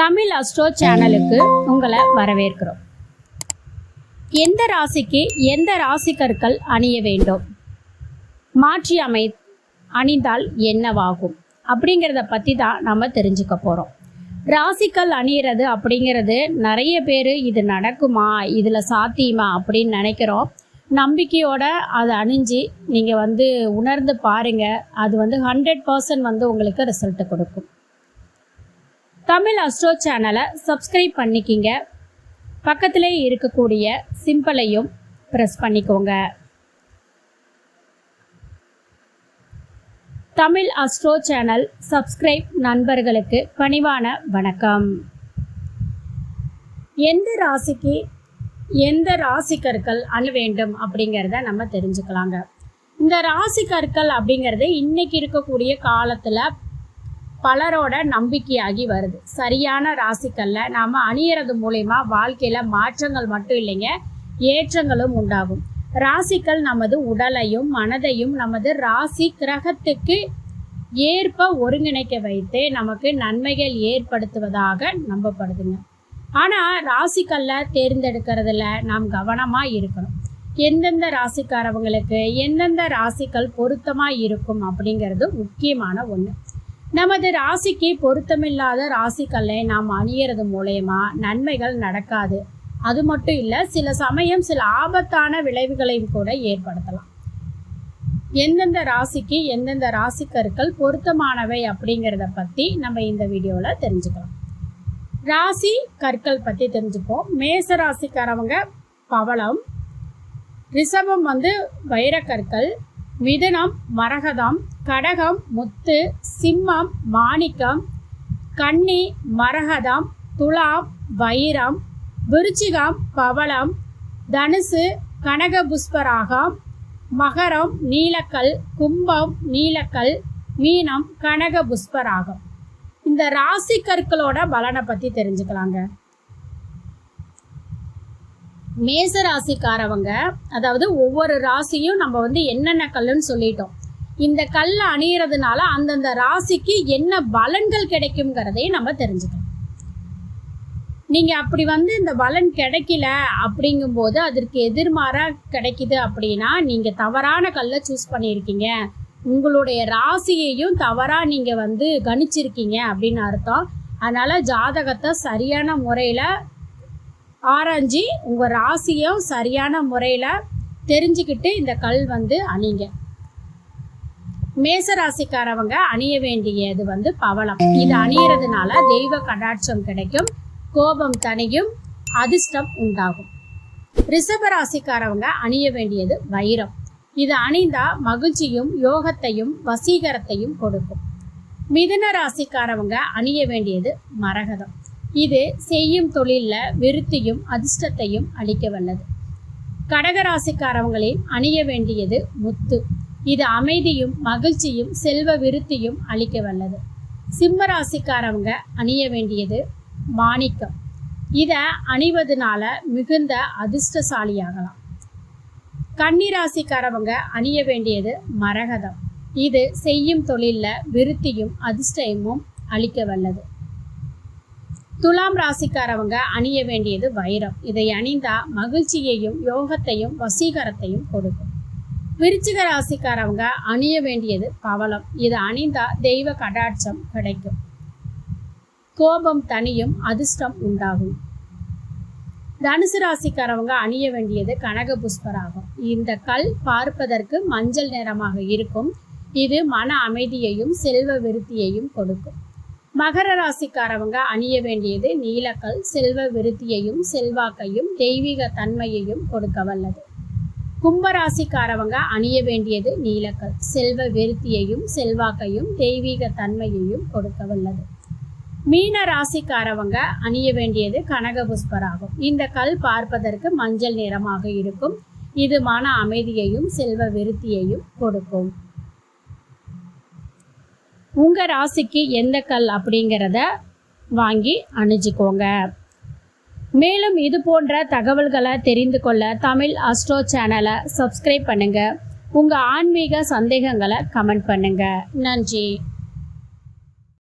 Tamil astro சேனலுக்கு உங்களை வரவேற்கிறோம். எந்த ராசிக்கு எந்த ராசி கற்கள் அணிய வேண்டும்? மாற்றி அமை அணிந்தால் என்னவாகும்? அப்படிங்கிறத பற்றி தான் நம்ம தெரிஞ்சுக்க போகிறோம் ராசிக்கல் அணியிறது அப்படிங்கிறது நிறைய பேர் இது நடக்குமா இதில் சாத்தியமா அப்படின்னு நினைக்கிறோம். நம்பிக்கையோட அதை அணிஞ்சு நீங்கள் வந்து உணர்ந்து பாருங்கள் அது வந்து ஹண்ட்ரட் பர்சன்ட் வந்து உங்களுக்கு ரிசல்ட்டு கொடுக்கும். தமிழ் அஸ்ட்ரோ சேனலை சப்ஸ்கிரைப் பண்ணிக்கிங்க. பக்கத்திலே இருக்கக்கூடிய சிம்பிளையும் ப்ரெஸ் பண்ணிக்கோங்க. தமிழ் அஸ்ட்ரோ சேனல் சப்ஸ்கிரைப் நண்பர்களுக்கு பணிவான வணக்கம். எந்த ராசிக்கு எந்த ராசி கற்கள் வேண்டும் அப்படிங்கிறத நம்ம தெரிஞ்சுக்கலாங்க. இந்த ராசி கற்கள் அப்படிங்கிறது இன்னைக்கு இருக்கக்கூடிய காலத்தில் பலரோட நம்பிக்கையாகி வருது. சரியான ராசிக்கல்ல நாம் அணியறது மூலயமா வாழ்க்கையில் மாற்றங்கள் மட்டும் இல்லைங்க ஏற்றங்களும் உண்டாகும். ராசிக்கள் நமது உடலையும் மனதையும் நமது ராசி கிரகத்துக்கு ஏற்ப ஒருங்கிணைக்க வைத்து நமக்கு நன்மைகள் ஏற்படுத்துவதாக நம்பப்படுதுங்க. ஆனால் ராசிக்கல்ல தேர்ந்தெடுக்கிறதுல நாம் கவனமாக இருக்கணும். எந்தெந்த ராசிக்காரவங்களுக்கு எந்தெந்த ராசிக்கல் பொருத்தமாக இருக்கும் அப்படிங்கிறது முக்கியமான ஒன்று நமது ராசிக்கு பொருத்தமில்லாத ராசிக்கல்லை நாம் அணியறது மூலயமா நன்மைகள் நடக்காது. அது மட்டும் இல்லை சில சமயம் சில ஆபத்தான விளைவுகளையும் கூட ஏற்படுத்தலாம். எந்தெந்த ராசிக்கு எந்தெந்த ராசிக்கருக்கள் பொருத்தமானவை அப்படிங்கிறத பற்றி நம்ம இந்த வீடியோவில் தெரிஞ்சுக்கலாம். ராசி கற்கள் பற்றி தெரிஞ்சுப்போம். மேச ராசிக்காரவங்க பவளம் ரிஷபம் வந்து வைரக்கற்கள் மிதுனம் மரகதம் கடகம் முத்து சிம்மம் மாணிக்கம் கன்னி மரகதம் துலாம் வைரம் விருச்சிகம் பவளம் தனுசு கனகபுஷ்பராகம் மகரம் நீலக்கல் கும்பம் நீலக்கல் மீனம் கனகபுஷ்பராகம். இந்த ராசிக்கற்களோட பலனை பற்றி தெரிஞ்சுக்கலாங்க. மேச ராசிக்காரவங்க அதாவது ஒவ்வொரு ராசியும் நம்ம வந்து என்னென்ன கல்லுன்னு சொல்லிட்டோம். இந்த கல் அணியறதுனால அந்தந்த ராசிக்கு என்ன பலன்கள் கிடைக்குங்கிறதையும் நம்ம தெரிஞ்சுக்கலாம் நீங்கள் அப்படி வந்து இந்த பலன் கிடைக்கல அப்படிங்கும்போது அதற்கு எதிர்மாறாக கிடைக்குது அப்படின்னா நீங்கள் தவறான கல்லை சூஸ் பண்ணியிருக்கீங்க. உங்களுடைய ராசியையும் தவறாக நீங்கள் வந்து கணிச்சிருக்கீங்க அப்படின்னு அர்த்தம். அதனால் ஜாதகத்தை சரியான முறையில் ஆராய்ஞ்சி உங்கள் ராசியும் சரியான முறையில் தெரிஞ்சுக்கிட்டு இந்த கல் வந்து அணிங்க. மேச ராசிக்காரவங்க அணிய வேண்டியது வந்து பவளம். இது அணியறதுனால தெய்வ கடாட்சம் கிடைக்கும் கோபம் தனியும் அதிர்ஷ்டம் உண்டாகும். ரிஷப ராசிக்காரவங்க அணிய வேண்டியது வைரம். இது அணிந்தா மகிழ்ச்சியும் யோகத்தையும் வசீகரத்தையும் கொடுக்கும். மிதுன ராசிக்காரவங்க அணிய வேண்டியது மரகதம். இது செய்யும் தொழிலில் விருத்தியும் அதிர்ஷ்டத்தையும் அளிக்க வல்லது. கடகராசிக்காரவங்களில் அணிய வேண்டியது முத்து. இது அமைதியும் மகிழ்ச்சியும் செல்வ விருத்தியும் அளிக்க வல்லது. சிம்ம ராசிக்காரவங்க அணிய வேண்டியது மாணிக்கம். இதை அணிவதனால மிகுந்த அதிர்ஷ்டசாலியாகலாம். கன்னிராசிக்காரவங்க அணிய வேண்டியது மரகதம். இது செய்யும் தொழிலில் விருத்தியும் அதிர்ஷ்டமும் அளிக்க வல்லது. துலாம் ராசிக்காரவங்க அணிய வேண்டியது வைரம். இதை அணிந்தா மகிழ்ச்சியையும் யோகத்தையும் வசீகரத்தையும் கொடுக்கும். விருச்சிக ராசிக்காரவங்க அணிய வேண்டியது பவளம். இது அணிந்தா தெய்வ கடாட்சம் கிடைக்கும். கோபம் தனியும் அதிர்ஷ்டம் உண்டாகும். தனுசு ராசிக்காரவங்க அணிய வேண்டியது கனக புஷ்பராகும். இந்த கல் பார்ப்பதற்கு மஞ்சள் நிறமாக இருக்கும். இது மன அமைதியையும் செல்வ விருத்தியையும் கொடுக்கும். மகர ராசிக்காரவங்க அணிய வேண்டியது நீலக்கல் செல்வ விருத்தியையும் செல்வாக்கையும் தெய்வீக தன்மையையும் கொடுக்க வல்லது. கும்பராசிக்காரவங்க அணிய வேண்டியது நீலக்கல் செல்வ விருத்தியையும் செல்வாக்கையும் தெய்வீக தன்மையையும் கொடுக்க வல்லது. மீன ராசிக்காரவங்க அணிய வேண்டியது கனக புஷ்பராகும் இந்த கல் பார்ப்பதற்கு மஞ்சள் நிறமாக இருக்கும். இது மன அமைதியையும் செல்வ விருத்தியையும் கொடுக்கும். உங்கள் ராசிக்கு எந்த கல் அப்படிங்கிறத வாங்கி அணிஞ்சிக்கோங்க. மேலும் இது போன்ற தகவல்களை தெரிந்து கொள்ள தமிழ் அஸ்ட்ரோ சேனலை சப்ஸ்கிரைப் பண்ணுங்கள் உங்கள் ஆன்மீக சந்தேகங்களை கமெண்ட் பண்ணுங்கள் நன்றி.